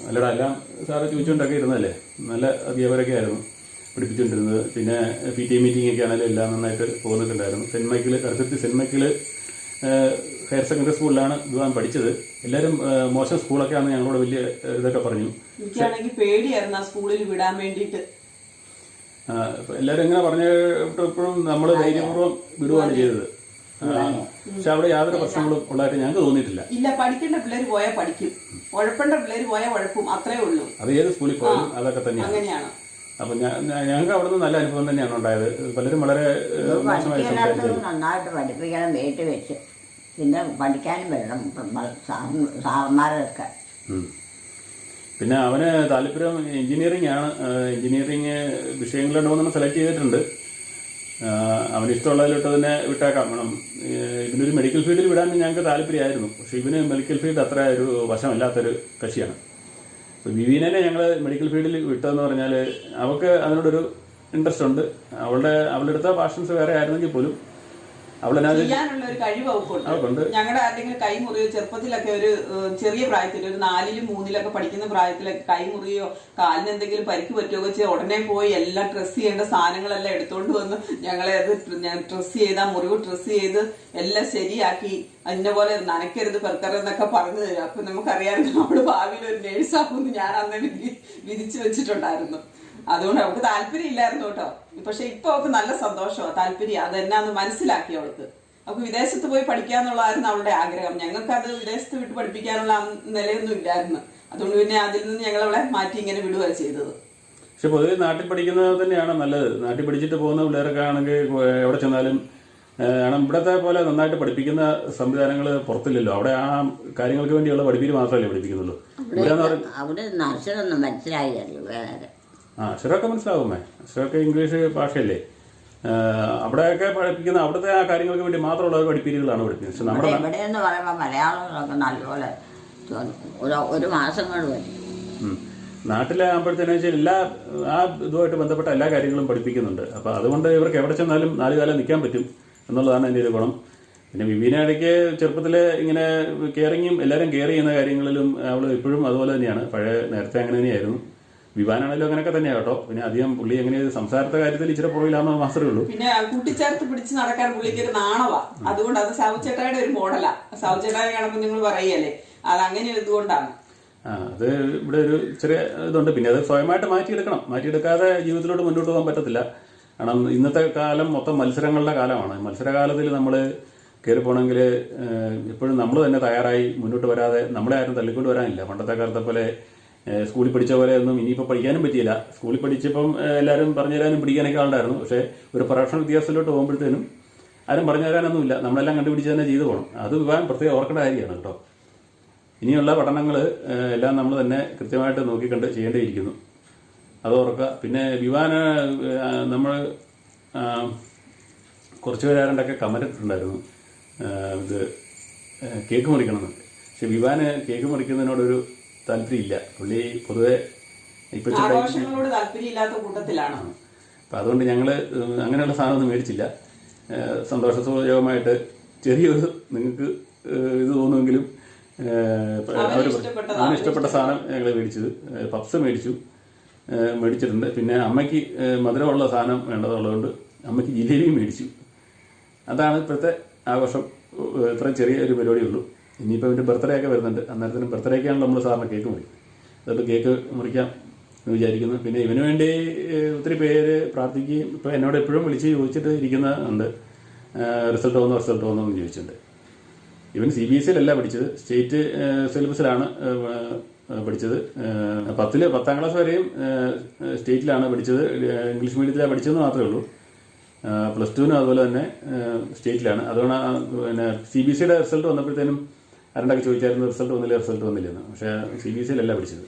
അല്ലടാ എല്ലാം സാറ് ചോദിച്ചുകൊണ്ടൊക്കെ ഇരുന്നല്ലേ നല്ല അധ്യാപകരൊക്കെ ആയിരുന്നു പഠിപ്പിച്ചുകൊണ്ടിരുന്നത്. പിന്നെ പി ടി മീറ്റിംഗ് ഒക്കെ ആണെങ്കിലും എല്ലാം നന്നായിട്ട് പോകുന്നുണ്ടായിരുന്നു. ഉണ്ടായിരുന്നു Michael saint Michael higher secondary സ്കൂളിലാണ് വിവാഹം പഠിച്ചത്. എല്ലാവരും മോശം സ്കൂളൊക്കെ ആണെന്ന് ഞങ്ങളോട് വലിയ ഇതൊക്കെ പറഞ്ഞു. എനിക്കാണെങ്കിൽ പേടിയായിരുന്നു ആ സ്കൂളിൽ വിടാൻ വേണ്ടിയിട്ട്. ആ, ഇപ്പൊ എല്ലാവരും എങ്ങനെ പറഞ്ഞപ്പോഴും നമ്മൾ ധൈര്യപൂർവം വിടുവാണ് ചെയ്തത്. പക്ഷെ അവിടെ യാതൊരു പ്രശ്നങ്ങളും ഉള്ളതായിട്ട് ഞങ്ങൾക്ക് തോന്നിയിട്ടില്ല. ഇല്ല പഠിക്കേണ്ട പിള്ളേർ പോയാൽ പഠിക്കും. ഉഴപ്പേണ്ട പിള്ളേർ പോയാൽ ഉഴപ്പും അത്രേ ഉള്ളൂ. അത് ഏത് സ്കൂളിൽ പോയാലും അതൊക്കെ തന്നെയാണ്. അങ്ങനെയാണ്. അപ്പൊ ഞങ്ങൾക്ക് അവിടെ നിന്ന് നല്ല അനുഭവം തന്നെയാണ് ഉണ്ടായത്. പലരും വളരെ മോശമായി സംസാരിച്ചത്. നന്നായിട്ട് പഠിപ്പിക്കണം വീട്ടിൽ വെച്ച്. പിന്നെ പഠിക്കാനും വരണം. സാറന്മാരൊക്കെ. പിന്നെ അവന് താല്പര്യം എഞ്ചിനീയറിംഗ് ആണ്. എഞ്ചിനീയറിംഗ് വിഷയങ്ങൾ രണ്ട് സെലക്ട് ചെയ്തിട്ടുണ്ട്. അവന് ഇഷ്ടമുള്ളതിലോട്ട് തന്നെ വിട്ടേക്കാം. ഏഹ്, ഇതിനൊരു മെഡിക്കൽ ഫീൽഡിൽ വിടാൻ ഞങ്ങൾക്ക് താല്പര്യമായിരുന്നു. പക്ഷെ ഇവന് മെഡിക്കൽ ഫീൽഡ് അത്ര ഒരു വശമല്ലാത്തൊരു കക്ഷിയാണ്. അപ്പോൾ വിവീനെ ഞങ്ങൾ മെഡിക്കൽ ഫീൽഡിൽ വിട്ടതെന്ന് പറഞ്ഞാൽ അവൾക്ക് അതിനോടൊരു ഇൻട്രസ്റ്റ് ഉണ്ട്. അവളുടെ അവളുടെ അടുത്ത പാഷൻസ് വേറെ ആയിരുന്നെങ്കിൽ പോലും ചെയ്യാനുള്ള ഒരു കഴിവ് അവൾക്കുണ്ട് അവൾക്കുണ്ട് ഞങ്ങളുടെ ആരെങ്കിലും കൈ മുറിയോ ചെറുപ്പത്തിലൊക്കെ ഒരു ചെറിയ പ്രായത്തിൽ ഒരു നാലിലും മൂന്നിലൊക്കെ പഠിക്കുന്ന പ്രായത്തിലൊക്കെ കൈ മുറിയോ കാലിന് എന്തെങ്കിലും പരിക്ക് പറ്റുകയോ വെച്ച് ഉടനെ പോയി എല്ലാം ഡ്രസ്സ് ചെയ്യേണ്ട സാധനങ്ങളെല്ലാം എടുത്തോണ്ട് വന്ന് ഞങ്ങളെ അത് ഡ്രസ്സ് ചെയ്ത് ആ മുറിവ് ഡ്രസ്സ് ചെയ്ത് എല്ലാം ശരിയാക്കി. അതിനെ പോലെ നനയ്ക്കരുത് പെർക്കരുതെന്നൊക്കെ പറഞ്ഞു തരും. അപ്പൊ നമുക്കറിയാമായിരുന്നു നമ്മൾ ഭാവിയിൽ ഒരു നേഴ്സാകുമെന്ന് ഞാൻ അന്ന് വിധി- വിധിച്ചു വെച്ചിട്ടുണ്ടായിരുന്നു. അതുകൊണ്ട് അവൾക്ക് താല്പര്യം ഇല്ലായിരുന്നു കേട്ടോ. പക്ഷെ ഇപ്പൊ അവൾക്ക് നല്ല സന്തോഷമാണ് താല്പര്യം അതെന്നാന്ന് മനസ്സിലാക്കി അവൾക്ക് അവൾക്ക് വിദേശത്ത് പോയി പഠിക്കാന്നുള്ളതായിരുന്നു അവളുടെ ആഗ്രഹം. ഞങ്ങൾക്ക് അത് വിദേശത്ത് വിട്ട് പഠിപ്പിക്കാനുള്ള നിലയൊന്നും ഇല്ലായിരുന്നു. അതുകൊണ്ട് പിന്നെ അതിൽ നിന്ന് ഞങ്ങൾ അവളെ മാറ്റി ഇങ്ങനെ വിടുകയാണ് ചെയ്തത്. പക്ഷെ പൊതുവെ നാട്ടിൽ പഠിക്കുന്നത് തന്നെയാണ് നല്ലത്. നാട്ടിൽ പഠിച്ചിട്ട് പോകുന്ന പിള്ളേരൊക്കെ ആണെങ്കിൽ എവിടെ ചെന്നാലും കാരണം ഇവിടത്തെ പോലെ നന്നായിട്ട് പഠിപ്പിക്കുന്ന സംവിധാനങ്ങൾ പുറത്തില്ലല്ലോ. അവിടെ ആ കാര്യങ്ങൾക്ക് വേണ്ടിയുള്ള പഠിപ്പിക്കൽ മാത്രമല്ലേ പഠിപ്പിക്കുന്നുള്ളൂ. അവിടെ വേറെ ആ അക്ഷരമൊക്കെ മനസ്സിലാവുമേ. അക്ഷരമൊക്കെ ഇംഗ്ലീഷ് ഭാഷയല്ലേ. അവിടെയൊക്കെ പഠിപ്പിക്കുന്ന അവിടുത്തെ ആ കാര്യങ്ങൾക്ക് വേണ്ടി മാത്രമുള്ള പഠിപ്പീരുകളാണ് പഠിപ്പിക്കുന്നത്. പക്ഷെ നമ്മുടെ ഇവിടെ എന്ന് പറയുമ്പോൾ മലയാളങ്ങളൊക്കെ നല്ലപോലെ ഒരു മാസം കൊണ്ട് വരും. വെച്ചാൽ എല്ലാ ആ ഇതുമായിട്ട് ബന്ധപ്പെട്ട എല്ലാ കാര്യങ്ങളും പഠിപ്പിക്കുന്നുണ്ട്. അപ്പോൾ അതുകൊണ്ട് ഇവർക്ക് എവിടെ ചെന്നാലും നാല് കാലം നിൽക്കാൻ പറ്റും എന്നുള്ളതാണ് എന്റെ ഒരു ഗുണം. പിന്നെ വിവീന ഇടയ്ക്ക് ചെറുപ്പത്തിൽ ഇങ്ങനെ കെയറിങ്ങും എല്ലാവരും കെയർ ചെയ്യുന്ന കാര്യങ്ങളിലും അവൾ ഇപ്പോഴും അതുപോലെ തന്നെയാണ്. പഴയ നേരത്തെ അങ്ങനെ തന്നെയായിരുന്നു. വിവാനാണെങ്കിലും അങ്ങനെയൊക്കെ തന്നെയാണ് കേട്ടോ. പിന്നെ അധികം പുള്ളി എങ്ങനെ സംസാരത്തെ കാര്യത്തിൽ ഇച്ചിരി പുറകിലാണെന്ന് മാത്രമേ ഉള്ളൂ. പിന്നെ കൂട്ടിച്ചേർത്ത് പിടിച്ച് നടക്കാൻ പുള്ളിക്ക് ഒരു നാണവാ. അതുകൊണ്ട് അത് സാവുചേട്ടായുടെ ഒരു മോഡലാ. സാവുച്ചേട്ടായെ കാണുമ്പോൾ നിങ്ങൾ പറയല്ലേ? അത് അങ്ങനെ ഇതുകൊണ്ടാണ്. ആ അത് ഇവിടെ ഒരു ചെറിയ ഇതുണ്ട്. പിന്നെ അത് സ്വയമായിട്ട് മാറ്റിയെടുക്കണം. മാറ്റിയെടുക്കാതെ ജീവിതത്തിലോട്ട് മുന്നോട്ട് പോകാൻ പറ്റത്തില്ല. കാരണം ഇന്നത്തെ കാലം മൊത്തം മത്സരങ്ങളുടെ കാലമാണ്. മത്സരകാലത്തിൽ നമ്മൾ കയറി പോകണമെങ്കിൽ എപ്പോഴും നമ്മൾ തന്നെ തയ്യാറായി മുന്നോട്ട് വരാതെ നമ്മളെ ആരും തള്ളിക്കൊണ്ട് വരാനില്ല. പണ്ടത്തെ കാലത്തെ പോലെ സ്കൂളിൽ പഠിച്ച പോലെ ഒന്നും ഇനിയിപ്പോൾ പഠിക്കാനും പറ്റിയില്ല. സ്കൂളിൽ പഠിച്ചപ്പം എല്ലാവരും പറഞ്ഞു തരാനും പിടിക്കാനൊക്കെ ആളുണ്ടായിരുന്നു. പക്ഷേ ഒരു പ്രൊഫഷണൽ വിദ്യാഭ്യാസത്തിലോട്ട് പോകുമ്പോഴത്തേനും ആരും പറഞ്ഞു തരാനൊന്നുമില്ല നമ്മളെല്ലാം കണ്ടുപിടിച്ച് തന്നെ ചെയ്തു പോകണം അത് വിവാഹം പ്രത്യേകം ഓർക്കേണ്ട കാര്യമാണ് കേട്ടോ. ഇനിയുള്ള പഠനങ്ങൾ എല്ലാം നമ്മൾ തന്നെ കൃത്യമായിട്ട് നോക്കിക്കണ്ട് ചെയ്യേണ്ടിയിരിക്കുന്നു. അത് ഓർക്കുക. പിന്നെ വിവാന നമ്മൾ കുറച്ച് പേരാരണ്ടൊക്കെ ആ, ഇത് കേക്ക് മുറിക്കണമെന്ന്. പക്ഷെ വിവാന് കേക്ക് മുറിക്കുന്നതിനോടൊരു താല്പര്യമില്ല. പുള്ളി പൊതുവെ ഇപ്പോഴത്തെ ആഘോഷങ്ങളോട് താല്പര്യമില്ലാത്ത കൂട്ടത്തിലാണ്? അപ്പം അതുകൊണ്ട് ഞങ്ങൾ അങ്ങനെയുള്ള സാധനമൊന്നും മേടിച്ചില്ല. സന്തോഷസൂചകമായിട്ട് ചെറിയൊരു നിങ്ങൾക്ക് ഇത് തോന്നുമെങ്കിലും ഇപ്പൊ അവന് ഇഷ്ടപ്പെട്ട സാധനം ഞങ്ങൾ മേടിച്ചത്. പപ്സ് മേടിച്ചു. മേടിച്ചിട്ടുണ്ട്. പിന്നെ അമ്മയ്ക്ക് മധുരമുള്ള സാധനം വേണ്ടതുള്ളതുകൊണ്ട് അമ്മയ്ക്ക് ജിലേബിയും മേടിച്ചു. അതാണ് ഇപ്പോഴത്തെ ആഘോഷം. ഇത്ര ചെറിയൊരു ചെറിയ ഒരു പരിപാടിയേ ഉള്ളൂ. ഇനിയിപ്പോൾ ഇവന്റെ ബർത്ത്ഡേ ഒക്കെ വരുന്നുണ്ട്. അന്നേരത്തിന് ബർത്ത്ഡേക്കാണ് നമ്മൾ സാറിന് കേക്ക് മുറിക്കും അതുകൊണ്ട് കേക്ക് മുറിക്കാം എന്ന് വിചാരിക്കുന്നു. പിന്നെ ഇവന് വേണ്ടി ഒത്തിരി പേര് പ്രാർത്ഥിക്കുകയും ഇപ്പോൾ എന്നോട് എപ്പോഴും വിളിച്ച് ചോദിച്ചിട്ട് ഇരിക്കുന്ന ഉണ്ട് റിസൾട്ട് വന്നോ റിസൾട്ട് വന്നോ എന്ന് ചോദിച്ചിട്ടുണ്ട്. ഇവൻ സി ബി എസ് സിയിലല്ല പഠിച്ചത്. സ്റ്റേറ്റ് സിലബസിലാണ് പഠിച്ചത്. പത്തിൽ പത്താം ക്ലാസ് വരെയും സ്റ്റേറ്റിലാണ് പഠിച്ചത്. ഇംഗ്ലീഷ് മീഡിയത്തിലാണ് പഠിച്ചതെന്ന് മാത്രമേ ഉള്ളൂ. പ്ലസ് ടുവിനും അതുപോലെ തന്നെ സ്റ്റേറ്റിലാണ്. അതുകൊണ്ട് പിന്നെ സി ബി എസ് സിയുടെ റിസൾട്ട് വന്നപ്പോഴത്തേനും ആരണ്ടൊക്കെ ചോദിച്ചായിരുന്നു റിസൾട്ട് വന്നില്ല റിസൾട്ട് വന്നില്ലെന്ന്. പക്ഷേ സി ബി എസ് സിയിലല്ല പഠിച്ചത്.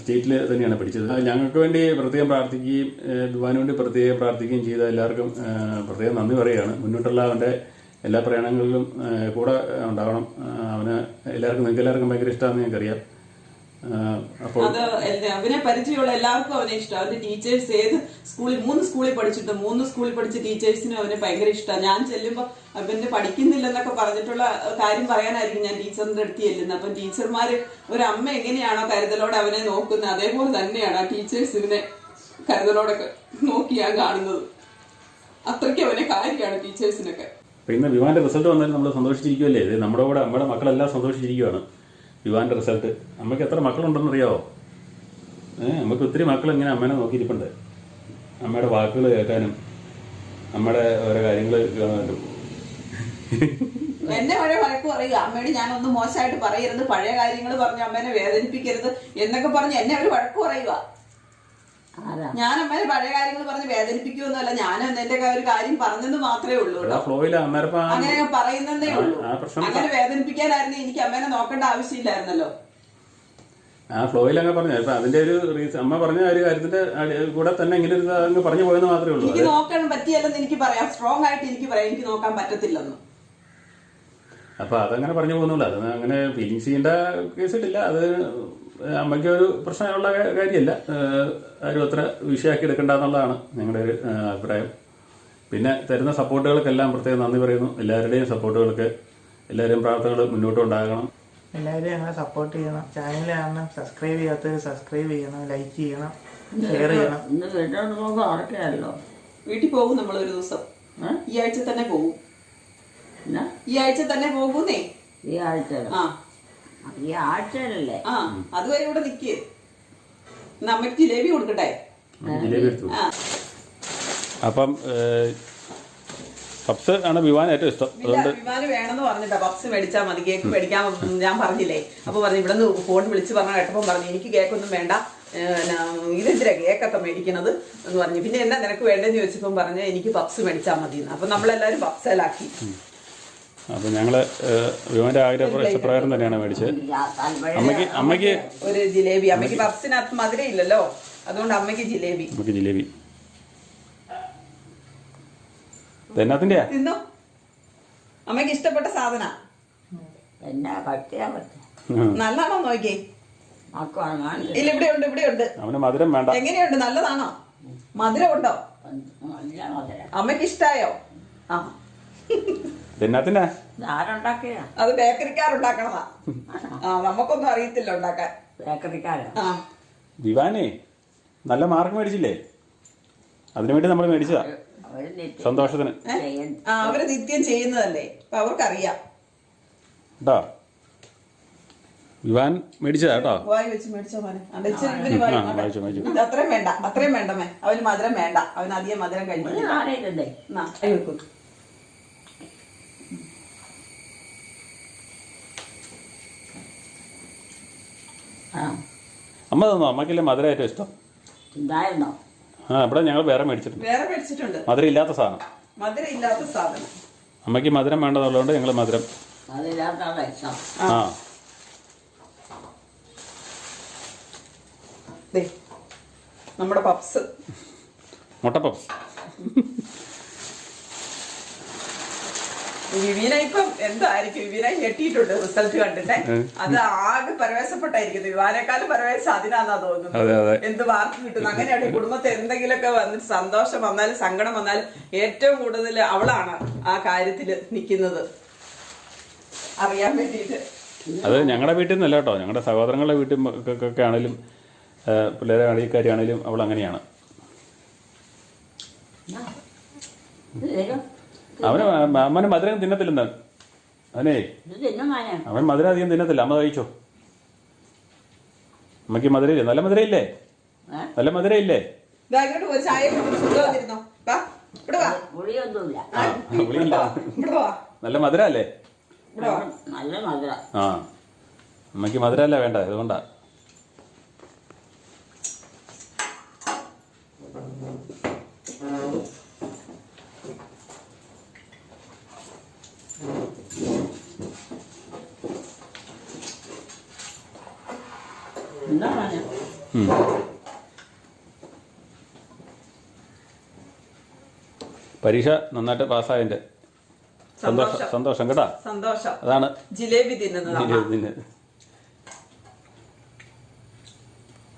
സ്റ്റേറ്റിൽ തന്നെയാണ് പഠിച്ചത്. ഞങ്ങൾക്ക് വേണ്ടി പ്രത്യേകം പ്രാർത്ഥിക്കുകയും ദുബാന് വേണ്ടി പ്രത്യേകം പ്രാർത്ഥിക്കുകയും ചെയ്ത എല്ലാവർക്കും പ്രത്യേകം നന്ദി പറയുകയാണ്. മുന്നോട്ടുള്ള അവന്റെ എല്ലാ പ്രയാണങ്ങളിലും കൂടെ ഉണ്ടാവണം. അവന് എല്ലാവർക്കും നിങ്ങൾക്ക് എല്ലാവർക്കും ഭയങ്കര ഇഷ്ടമാണെന്ന് ഞങ്ങൾക്കറിയാം. അത് അവനെ പരിചയമുള്ള എല്ലാവർക്കും അവനെ ഇഷ്ടം. അവന്റെ ടീച്ചേഴ്സ് ഏത് സ്കൂളിൽ മൂന്ന് സ്കൂളിൽ പഠിച്ചിട്ട് മൂന്ന് സ്കൂളിൽ പഠിച്ച ടീച്ചേഴ്സിനും അവനെ ഭയങ്കര ഇഷ്ടമാണ്. ഞാൻ ചെല്ലുമ്പോൾ അവന്റെ പഠിക്കുന്നില്ലെന്നൊക്കെ പറഞ്ഞിട്ടുള്ള കാര്യം പറയാനായിരിക്കും ഞാൻ ടീച്ചറിന്റെ അടുത്ത് ചെല്ലുന്നത്. അപ്പം ടീച്ചർമാര് ഒരു അമ്മ എങ്ങനെയാണോ കരുതലോടെ അവനെ നോക്കുന്നത് അതേപോലെ തന്നെയാണ് ആ ടീച്ചേഴ്സ് ഇവനെ കരുതലോടൊക്കെ നോക്കി ഞാൻ കാണുന്നത്. അത്രയ്ക്ക് അവനെ കാര്യമാണ് ടീച്ചേഴ്സിനൊക്കെ ഇന്ന് വിവാന്റെ റിസൾട്ട് വന്നാലും നമ്മൾ സന്തോഷിച്ചിരിക്കുമല്ലേ നമ്മുടെ കൂടെ നമ്മുടെ മക്കളെല്ലാം സന്തോഷിച്ചിരിക്കുകയാണ് വിവാന്റെ റിസൾട്ട് അമ്മയ്ക്ക് എത്ര മക്കളുണ്ടെന്ന് അറിയാമോ ഏഹ് നമുക്ക് ഒത്തിരി മക്കൾ ഇങ്ങനെ അമ്മേനെ നോക്കിയിരിപ്പുണ്ട്. അമ്മയുടെ വാക്കുകൾ കേൾക്കാനും അമ്മയുടെ ഓരോ കാര്യങ്ങൾ കാണാനും എന്നെ പഴയ വഴക്ക് പറയുക. അമ്മയോട് ഞാനൊന്നും മോശമായിട്ട് പറയരുത്. പഴയ കാര്യങ്ങൾ പറഞ്ഞ് അമ്മേനെ വേദനിപ്പിക്കരുത് എന്നൊക്കെ പറഞ്ഞ് എന്നെ ഒരു വഴക്ക് പറയുക. ഞാൻ പഴയ കാര്യങ്ങൾ പറഞ്ഞ് വേദനിപ്പിക്കുമെന്നല്ല ഞാൻ എന്റെ ഒരു കാര്യം പറഞ്ഞെന്ന് മാത്രമേ ഉള്ളൂ അങ്ങനെ പറയുന്നതേ ഉള്ളൂ. അങ്ങനെ വേദനിപ്പിക്കാനായിരുന്നു. എനിക്ക് അമ്മേനെ നോക്കേണ്ട ആവശ്യമില്ലായിരുന്നല്ലോ. ആ ഫ്ലോയിൽ അങ്ങ് പറഞ്ഞു. ഇപ്പം അതിന്റെ ഒരു റീസൺ അമ്മ പറഞ്ഞ ഒരു കാര്യത്തിന്റെ അടി- കൂടെ തന്നെ ഇങ്ങനെ ഒരു അങ്ങ് പറഞ്ഞു പോയെന്ന് മാത്രമേ ഉള്ളൂ. എനിക്ക് നോക്കാൻ പറ്റിയല്ലെന്ന് എനിക്ക് പറയാം. സ്ട്രോങ് ആയിട്ട് എനിക്ക് പറയാം. എനിക്ക് നോക്കാൻ പറ്റത്തില്ലെന്ന്. അപ്പൊ അതങ്ങനെ പറഞ്ഞു പോകുന്നുള്ളൂ. അത് അങ്ങനെ ഫീലിങ്സ് ചെയ്യേണ്ട കേസിട്ടില്ല അത് അമ്മയ്ക്ക് ഒരു പ്രശ്നമുള്ള കാര്യമല്ല. ആരും അത്ര വിഷയമാക്കി എടുക്കണ്ട എന്നുള്ളതാണ് ഞങ്ങളുടെ ഒരു അഭിപ്രായം. പിന്നെ തരുന്ന സപ്പോർട്ടുകൾക്കെല്ലാം പ്രത്യേകം നന്ദി പറയുന്നു. എല്ലാവരുടെയും സപ്പോർട്ടുകൾക്ക് എല്ലാവരും പ്രാർത്ഥനകൾ മുന്നോട്ട് ഉണ്ടാകണം എല്ലാവരും ഞങ്ങളെ സപ്പോർട്ട് ചെയ്യണം. ചാനൽ കാണണം സബ്സ്ക്രൈബ് ചെയ്യാത്തവർ സബ്സ്ക്രൈബ് ചെയ്യണം ലൈക്ക് ചെയ്യണം ഷെയർ ചെയ്യണം. ഇന്ന് പോകുമ്പോൾ വീട്ടിൽ പോകും നമ്മൾ ഒരു ദിവസം. ഈ ആഴ്ച തന്നെ പോകും. എന്നാ? ഈ ആഴ്ച തന്നെ പോകുന്നേ? ഈ ആഴ്ച ആ. ഈ ആഴ്ചയിലല്ലേ? ആ അതുവരെ ഇവിടെ നിക്ക്. നമുക്ക് ജിലേബി കൊടുക്കട്ടെ? ജിലേബി എടുത്തു. അപ്പം പപ്സ് ആണ് വിവാൻ ഏറ്റവും ഇഷ്ടം. വിമാനം വേണമെന്ന് പറഞ്ഞിട്ടാ. പപ്സ് മേടിച്ചാൽ മതി കേക്ക് മേടിക്കാൻ ഞാൻ പറഞ്ഞില്ലേ? അപ്പൊ പറഞ്ഞു ഇവിടെ നിന്ന് ഫോൺ വിളിച്ച് പറഞ്ഞ കേട്ടപ്പം പറഞ്ഞു എനിക്ക് കേക്കൊന്നും വേണ്ട. ഇതെന്തിനാ കേക്കൊക്കെ മേടിക്കണത് എന്ന് പറഞ്ഞു. പിന്നെ എന്നാ നിനക്ക് വേണ്ടെന്ന് ചോദിച്ചപ്പം പറഞ്ഞു എനിക്ക് പപ്സ് മേടിച്ചാൽ മതി അപ്പൊ നമ്മളെല്ലാരും പപ്സലാക്കി. അപ്പം ഞങ്ങൾ വിവാന്റെ ആഗ്രഹ ഇഷ്ടപ്രകാരം തന്നെയാണ് മേടിച്ചത്. അമ്മയ്ക്ക് അമ്മയ്ക്ക് ഒരു ജിലേബി. അമ്മയ്ക്ക് പപ്സിനകത്ത് മധുരം ഇല്ലല്ലോ. അതുകൊണ്ട് അമ്മയ്ക്ക് ജിലേബി. നമുക്ക് ജിലേബി. ഇതെന്നാത്തിന്റെയാ തിന്നോ? അമ്മയ്ക്ക് ഇഷ്ടപ്പെട്ട സാധന. എന്നാ പറ്റിയാ പറ്റും നല്ലതാണോ നോക്കി ഇല്ല ഇവിടെ ഉണ്ട് ഇവിടെ ഉണ്ട്. അവന് മധുരം വേണ്ട. എങ്ങനെയുണ്ട്? നല്ലതാണോ? മധുരം ഉണ്ടോ നല്ല മധുരം. അമ്മയ്ക്ക് ഇഷ്ടായോ? ആ. ആരുണ്ടാക്കിയ അത് ബേക്കറിക്കാരുണ്ടാക്കണതാ. ആ നമുക്കൊന്നും അറിയത്തില്ല ഉണ്ടാക്കാൻ. ബേക്കറിക്കാരോ? ആ. ദിവാനെ നല്ല മാർക്ക് മേടിച്ചില്ലേ? അതിനു വേണ്ടി നമ്മൾ മേടിച്ചതാ. അവർ നിത്യം സന്തോഷത്തിന്. ആ അവർ നിത്യം ചെയ്യുന്നതല്ലേ? അപ്പൊ അവർക്കറിയാം. കേട്ടോ വിവാൻ മേടിച്ചതാ കേട്ടോ? വായി വെച്ച് മേടിച്ചോ മോനെ. അണ്ട് ഇച്ചിരി ഇവന് വായി ആ, ഇങ്ങോട്ട്. വായിച്ചു, വായിച്ചു. ഇത് അത്രയും വേണ്ട അത്രയും വേണ്ടമേ അവന് മധുരം വേണ്ട. അവന് അധികം മധുരം കഴിഞ്ഞു കഴിക്കില്ല നാണയത്തില്ലേ എന്നാ, കൈ വെക്കൂ. ആ അമ്മ തന്നോ? അമ്മക്കല്ലേ മധുര ഏറ്റവും ഇഷ്ടം? ഉണ്ടായിരുന്നോ? ആ ഇവിടെ ഞങ്ങൾ വേറെ മേടിച്ചിട്ടുണ്ട്. വേറെ മേടിച്ചിട്ടുണ്ട്. മധുരം ഇല്ലാത്ത സാധനം. മധുരം ഇല്ലാത്ത സാധനം. അമ്മയ്ക്ക് മധുരം വേണ്ടതുള്ളതുകൊണ്ട് ഞങ്ങൾ മധുരം. ആ. ദേ, നമ്മുടെ പപ്സ്. മുട്ടപ്പം വിവീന ഇപ്പം എന്തായിരിക്കും? വിവീന ഞെട്ടിയിട്ടുണ്ട് റിസൾട്ട് കണ്ടിട്ട്. അത് ആകെ പരവേശപ്പെട്ടായിരിക്കുന്നു. വിവാനേക്കാളും പരവേശം അതിനാന്നാ അതെ, തോന്നുന്നത്. അതെ. എന്ത് മാർക്ക് കിട്ടുന്നു? അങ്ങനെയാണ് കുടുംബത്തിൽ എന്തെങ്കിലുമൊക്കെ വന്നിട്ട് സന്തോഷം വന്നാലും സങ്കടം വന്നാലും ഏറ്റവും കൂടുതൽ അവളാണ് ആ കാര്യത്തിൽ നിൽക്കുന്നത്. അറിയാൻ വേണ്ടിയിട്ട്. അത് ഞങ്ങളുടെ വീട്ടിൽ നിന്നല്ല കേട്ടോ. ഞങ്ങളുടെ സഹോദരങ്ങളുടെ വീട്ടിൽ ഒക്കെ ആണെങ്കിലും ആ, പിള്ളേരെ അടിയക്കാരിയാണെങ്കിലും അവൾ അങ്ങനെയാണ്. അവന് അമ്മന് മധുരം തിന്നത്തില്ലെന്ന്. അവനേ. അവൻ മധുരം അധികം തിന്നത്തില്ല. അമ്മ കഴിച്ചോ? അമ്മയ്ക്ക് മധുരയില്ല നല്ല മധുരയില്ലേ നല്ല മധുരയില്ലേ നല്ല മധുര അല്ലേ ആ അമ്മയ്ക്ക് മധുര. അല്ല വേണ്ട വന്നിരുന്നോ വാ ഇവിടെ വാ പുളിയൊന്നുമില്ല ആ പുളിയില്ല ഇവിടെ വാ നല്ല മധുരം അല്ലേ ഇവിടെ വാ നല്ല മധുരം ആ അമ്മയ്ക്ക് മധുരമല്ല വേണ്ട അതുകൊണ്ടാ എന്താ പറഞ്ഞ ഉം. പരീക്ഷ നന്നായിട്ട് പാസ്സായതിന്റെ സന്തോഷം സന്തോഷം. കേട്ടാ? സന്തോഷം. അതാണ്. ജിലേബി തിന്നുന്നത്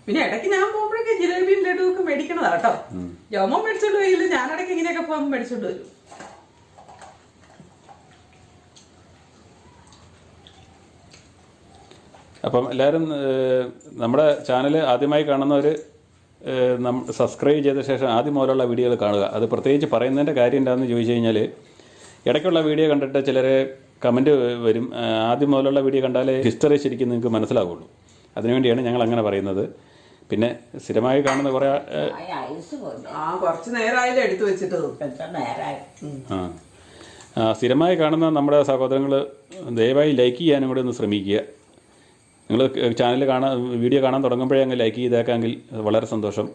പിന്നെ ഇടയ്ക്ക് ഞാൻ പോകുമ്പോഴൊക്കെ ജിലേബിയും ലഡുവൊക്കെ മേടിക്കണതാ കേട്ടോ. ജോമോ മേടിച്ചോണ്ട് പോയില്ല ഞാൻ ഇടയ്ക്ക് ഇങ്ങനെയൊക്കെ പോകുമ്പോൾ മേടിച്ചോണ്ട് വരും. അപ്പം എല്ലാവരും നമ്മുടെ ചാനൽ ആദ്യമായി കാണുന്നവർ സബ്സ്ക്രൈബ് ചെയ്ത ശേഷം ആദ്യം മുതലുള്ള വീഡിയോകൾ കാണുക. അത് പ്രത്യേകിച്ച് പറയുന്നതിന്റെ കാര്യം എന്താണെന്ന് ചോദിച്ചു കഴിഞ്ഞാൽ ഇടയ്ക്കുള്ള വീഡിയോ കണ്ടിട്ട് ചിലർ കമന്റ് വരും. ആദ്യം മുതലുള്ള വീഡിയോ കണ്ടാലേ ഹിസ്റ്ററി ശരിക്കും നിങ്ങൾക്ക് മനസ്സിലാവുള്ളൂ. അതിനുവേണ്ടിയാണ് ഞങ്ങൾ അങ്ങനെ പറയുന്നത്. പിന്നെ സ്ഥിരമായി കാണുന്ന കുറേ കുറച്ച് നേരമായാലും എടുത്തു വെച്ചിട്ട്. ആ, സ്ഥിരമായി കാണുന്ന നമ്മുടെ സഹോദരങ്ങൾ ദയവായി ലൈക്ക് ചെയ്യാനും കൂടി ഒന്ന് ശ്രമിക്കുക. നിങ്ങൾ ചാനൽ കാണാൻ വീഡിയോ കാണാൻ തുടങ്ങുമ്പോഴേ അങ്ങ് ലൈക്ക് ചെയ്തേക്കാമെങ്കിൽ വളരെ സന്തോഷം.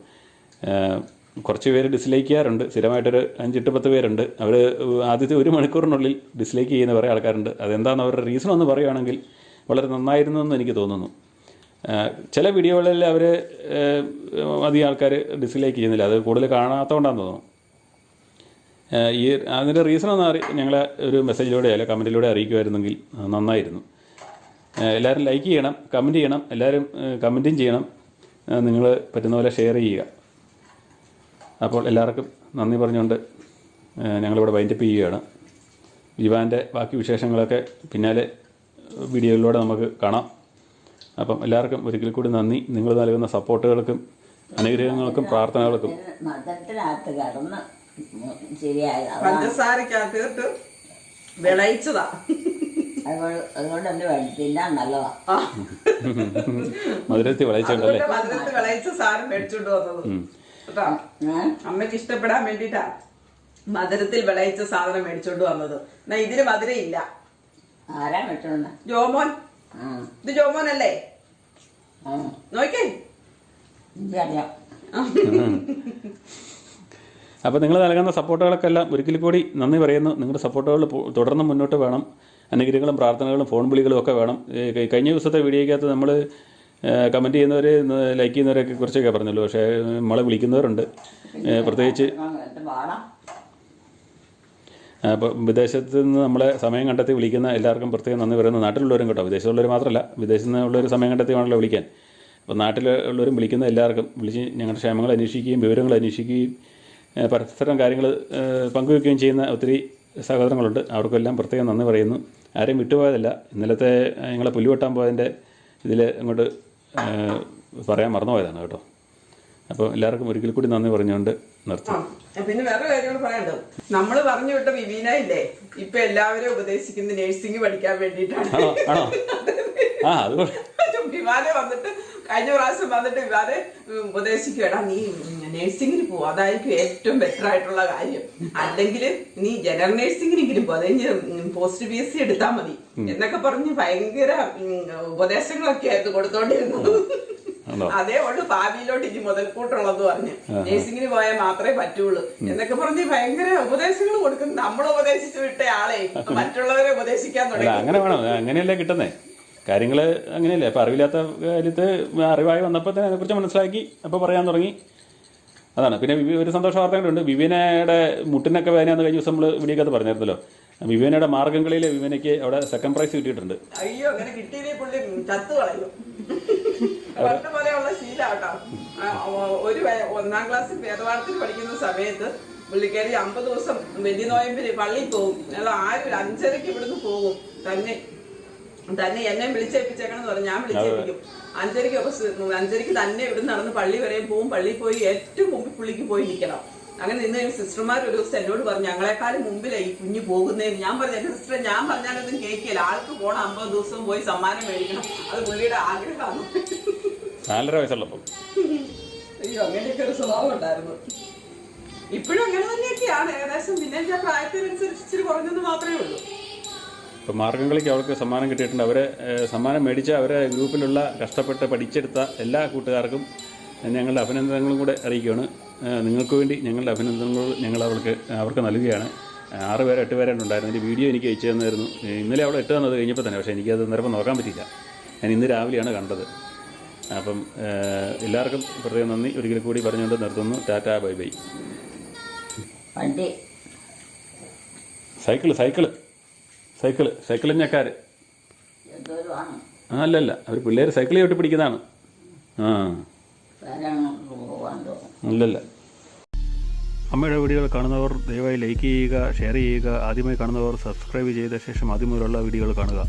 കുറച്ച് പേര് ഡിസ്ലൈക്ക് ചെയ്യാറുണ്ട്. സ്ഥിരമായിട്ടൊരു അഞ്ചെട്ട് പത്ത് പേരുണ്ട്. അവർ ആദ്യത്തെ ഒരു മണിക്കൂറിനുള്ളിൽ ഡിസ്ലൈക്ക് ചെയ്യുന്ന കുറേ ആൾക്കാരുണ്ട്. അതെന്താണെന്ന് അവരുടെ റീസൺ ഒന്ന് പറയുകയാണെങ്കിൽ വളരെ നന്നായിരുന്നു എന്ന് എനിക്ക് തോന്നുന്നു. ചില വീഡിയോകളിൽ അവർ അധികം ആൾക്കാർ ഡിസ്ലൈക്ക് ചെയ്യുന്നില്ല. അത് കൂടുതൽ കാണാത്തതുകൊണ്ടാണെന്ന് തോന്നുന്നു. ഈ അതിന്റെ റീസൺ ഒന്ന് അറി ഞങ്ങളെ ഒരു മെസ്സേജിലൂടെ അല്ല കമന്റിലൂടെ അറിയിക്കുമായിരുന്നെങ്കിൽ നന്നായിരുന്നു. എല്ലാവരും ലൈക്ക് ചെയ്യണം കമന്റ് ചെയ്യണം എല്ലാവരും കമന്റും ചെയ്യണം. നിങ്ങൾ പറ്റുന്ന പോലെ ഷെയർ ചെയ്യുക. അപ്പോൾ എല്ലാവർക്കും നന്ദി പറഞ്ഞുകൊണ്ട് ഞങ്ങളിവിടെ വൈൻഡപ്പ് ചെയ്യുകയാണ്. വിവാന്റെ ബാക്കി വിശേഷങ്ങളൊക്കെ പിന്നാലെ വീഡിയോയിലൂടെ നമുക്ക് കാണാം. അപ്പം എല്ലാവർക്കും ഒരിക്കൽ കൂടി നന്ദി. നിങ്ങൾ നൽകുന്ന സപ്പോർട്ടുകൾക്കും അനുഗ്രഹങ്ങൾക്കും പ്രാർത്ഥനകൾക്കും. കിടന്ന് പഞ്ചസാരക്കകത്തിട്ട് വിളയിച്ചതാ. അതുകൊണ്ട് വേണം തിന്നാൻ നല്ലതാ. ആ. മധുരത്തിൽ വിളയിച്ചുണ്ടല്ലേ അതുകൊണ്ട് വിളയിച്ച സാധനം മേടിച്ചോണ്ട് വന്നത്. കേട്ടോ? ഏ? അമ്മയ്ക്ക് ഇഷ്ടപ്പെടാൻ വേണ്ടിട്ടാ മധുരത്തിൽ വിളയിച്ച സാധനം മേടിച്ചോണ്ട് വന്നത്. എന്നാ ഇതിന് മധുരം ഇല്ല. ആരാ മേടിച്ചോണ്ട ജോമോൻ. ഇത് ജോമോൻ അല്ലേ നോക്കേ എനിക്കറിയാം. അപ്പോൾ നിങ്ങൾ നൽകുന്ന സപ്പോർട്ടുകളൊക്കെ എല്ലാം ഒരിക്കൽ കൂടി നന്ദി പറയുന്നു. നിങ്ങളുടെ സപ്പോർട്ടുകൾ തുടർന്ന് മുന്നോട്ട് വേണം. അനുഗ്രഹങ്ങളും പ്രാർത്ഥനകളും ഫോൺ വിളികളും ഒക്കെ വേണം. കഴിഞ്ഞ ദിവസത്തെ വീഡിയോയ്ക്കകത്ത് നമ്മൾ കമന്റ് ചെയ്യുന്നവർ ലൈക്ക് ചെയ്യുന്നവരൊക്കെ കുറിച്ചൊക്കെ പറഞ്ഞല്ലോ. പക്ഷേ നമ്മളെ വിളിക്കുന്നവരുണ്ട്. പ്രത്യേകിച്ച് അപ്പോൾ വിദേശത്ത് നിന്ന് നമ്മളെ സമയം കണ്ടെത്തി വിളിക്കുന്ന എല്ലാവർക്കും പ്രത്യേകം നന്ദി പറയുന്നു. നാട്ടിലുള്ളവരും കേട്ടോ വിദേശത്തുള്ളവർ മാത്രമല്ല വിദേശത്ത് നിന്നുള്ളവർ സമയം കണ്ടെത്തി വേണമല്ലോ വിളിക്കാൻ അപ്പോൾ നാട്ടിലുള്ളവരും വിളിക്കുന്ന എല്ലാവർക്കും വിളിച്ച് ഞങ്ങളുടെ ക്ഷേമങ്ങൾ അന്വേഷിക്കുകയും വിവരങ്ങൾ അന്വേഷിക്കുകയും പരസ്പരം കാര്യങ്ങൾ പങ്കുവയ്ക്കുകയും ചെയ്യുന്ന ഒത്തിരി സഹോദരങ്ങളുണ്ട്. അവർക്കെല്ലാം പ്രത്യേകം നന്ദി പറയുന്നു. ആരെയും വിട്ടുപോയതല്ല. ഇന്നലത്തെ ഞങ്ങളെ പുല്ലുവെട്ടാൻ പോയതിന്റെ ഇതിൽ അങ്ങോട്ട് പറയാൻ മറന്നുപോയതാണ് കേട്ടോ. അപ്പോൾ എല്ലാവർക്കും ഒരിക്കൽ കൂടി നന്ദി പറഞ്ഞുകൊണ്ട് നിർത്തും പിന്നെ വേറെ കാര്യങ്ങൾ പറയണ്ടോ നമ്മൾ പറഞ്ഞു വിട്ട വിവീന ഇല്ലേ? ഇപ്പൊ എല്ലാവരും ഉപദേശിക്കുന്നത് നഴ്സിംഗ് പഠിക്കാൻ വേണ്ടിയിട്ടാണ്. ആണോ? ആ അത് വിവാനെ വന്നിട്ട് കഴിഞ്ഞ പ്രാവശ്യം വന്നിട്ട് വിവാനെ ഉപദേശിക്കുകടാ നീ നഴ്സിംഗിന് പോകും അതായിരിക്കും ഏറ്റവും ബെറ്റർ ആയിട്ടുള്ള കാര്യം. അല്ലെങ്കിൽ നീ ജനറൽ നഴ്സിംഗിനെങ്കിലും പോകും അതെങ്കിൽ പോസ്റ്റ് പി എസ് സി എടുത്താൽ മതി. എന്നൊക്കെ പറഞ്ഞ് ഭയങ്കര ഉപദേശങ്ങളൊക്കെ ആയിരുന്നു കൊടുത്തോണ്ടിരുന്നത്. അതേ ഉള്ളു ഭാവിയിലോട്ട് ഇനി മുതൽക്കൂട്ടുള്ളത് പറഞ്ഞ്. നഴ്സിംഗിന് പോയാൽ മാത്രമേ പറ്റുള്ളൂ. എന്നൊക്കെ പറഞ്ഞ് ഭയങ്കര ഉപദേശങ്ങൾ കൊടുക്കുന്നു. നമ്മൾ ഉപദേശിച്ചു വിട്ട ആളെ മറ്റുള്ളവരെ ഉപദേശിക്കാൻ തുടങ്ങി. അങ്ങനെ വേണം? അങ്ങനെയല്ലേ കിട്ടുന്നേ? കാര്യങ്ങൾ അങ്ങനെയല്ലേ? അപ്പോൾ അറിവില്ലാത്ത കാര്യത്ത് അറിവായി വന്നപ്പോൾ തന്നെ അതിനെക്കുറിച്ച് മനസ്സിലാക്കി അപ്പോൾ പറയാൻ തുടങ്ങി. അതാണ്. പിന്നെ വിവി ഒരു സന്തോഷ വാർത്തകളുണ്ട് വിവിനയുടെ മുട്ടിനൊക്കെ എന്ന് കഴിഞ്ഞ ദിവസം നമ്മൾ വീഡിയോ അത് പറഞ്ഞിരുന്നല്ലോ വിവീനയുടെ മാർഗംകളിയിൽ വിവനയ്ക്ക് അവിടെ സെക്കൻഡ് പ്രൈസ് കിട്ടിയിട്ടുണ്ട്. അയ്യോ അങ്ങനെ പുള്ളി? ഒരു ഒന്നാം ക്ലാസ് വേദപാഠത്തിൽ പഠിക്കുന്ന സമയത്ത് പുള്ളിക്കാരി അമ്പത് ദിവസം വെല്ലി നോയമ്പിന് പള്ളിയിൽ പോകും. ആരും അഞ്ചരക്ക് ഇവിടുന്ന് പോകും. തന്നെ തന്നെ എന്നെ വിളിച്ചേൽപ്പിച്ചേക്കണം പറഞ്ഞു ഞാൻ വിളിച്ചേൽപ്പിക്കും. അഞ്ചരയ്ക്ക് ഒക്കെ അഞ്ചരയ്ക്ക് തന്നെ ഇവിടെ നടന്ന് പള്ളി വരെയും പോവും. പള്ളിയിൽ പോയി ഏറ്റവും മുമ്പിൽ പുള്ളിക്ക് പോയി നിൽക്കണം. അങ്ങനെ നിന്ന് സിസ്റ്റർമാർ ഒരു ദിവസം എന്നോട് പറഞ്ഞു ഞങ്ങളെക്കാളും മുമ്പിലായി ഈ കുഞ്ഞ് പോകുന്നതെന്ന്. ഞാൻ പറഞ്ഞു എന്റെ സിസ്റ്റർ ഞാൻ പറഞ്ഞാലൊന്നും കേൾക്കില്ല. ആൾക്ക് പോണം അമ്പത് ദിവസം പോയി സമ്മാനം മേടിക്കണം. അത് പുള്ളിയുടെ ആഗ്രഹമാണ്. നാലര വയസ്സുള്ളപ്പോൾ. അയ്യോ അങ്ങനെയൊക്കെ ഒരു സ്വഭാവം ഉണ്ടായിരുന്നു. ഇപ്പോഴും അങ്ങനെ തന്നെയൊക്കെയാണ്. ഏകദേശം പിന്നെ പ്രായത്തിനനുസരിച്ച് ഇച്ചിരി കുറഞ്ഞെന്ന് മാത്രമേ ഉള്ളൂ. ഇപ്പോൾ മാർഗം കളിക്ക് അവർക്ക് സമ്മാനം കിട്ടിയിട്ടുണ്ട്. അവരെ സമ്മാനം മേടിച്ച അവരെ ഗ്രൂപ്പിലുള്ള കഷ്ടപ്പെട്ട് പഠിച്ചെടുത്ത എല്ലാ കൂട്ടുകാർക്കും ഞങ്ങളുടെ അഭിനന്ദനങ്ങളും കൂടെ അറിയിക്കുകയാണ്. നിങ്ങൾക്ക് വേണ്ടി ഞങ്ങളുടെ അഭിനന്ദനങ്ങൾ ഞങ്ങൾ അവർക്ക് അവർക്ക് നൽകുകയാണ്. ആറ് പേരെ എട്ട് പേരാണ് ഉണ്ടായിരുന്നു. എന്റെ വീഡിയോ എനിക്ക് അയച്ചു തന്നായിരുന്നു. ഇന്നലെ അവിടെ ഇട്ട് തന്നത് കഴിഞ്ഞപ്പോൾ തന്നെ. പക്ഷേ എനിക്കത് നേരപ്പം നോക്കാൻ പറ്റിയില്ല. ഞാൻ ഇന്ന് രാവിലെയാണ് കണ്ടത്. അപ്പം എല്ലാവർക്കും പ്രത്യേകം നന്ദി. ഒരിക്കൽ കൂടി പറഞ്ഞുകൊണ്ട് നിർത്തുന്നു. Tata bye bye. Cycle cycle. Cycle cycle എന്തോരമാണ് ആ അല്ലല്ല. അവർ പിള്ളേർ സൈക്കിൾ ചവിട്ടി പിടിക്കുന്നതാണ്. ആ. അല്ലല്ല. അമ്മയുടെ വീഡിയോകൾ കാണുന്നവർ ദയവായി ലൈക്ക് ചെയ്യുക ഷെയർ ചെയ്യുക. ആദ്യമായി കാണുന്നവർ സബ്സ്ക്രൈബ് ചെയ്ത ശേഷം ആദ്യം മുതലുള്ള വീഡിയോകൾ കാണുക.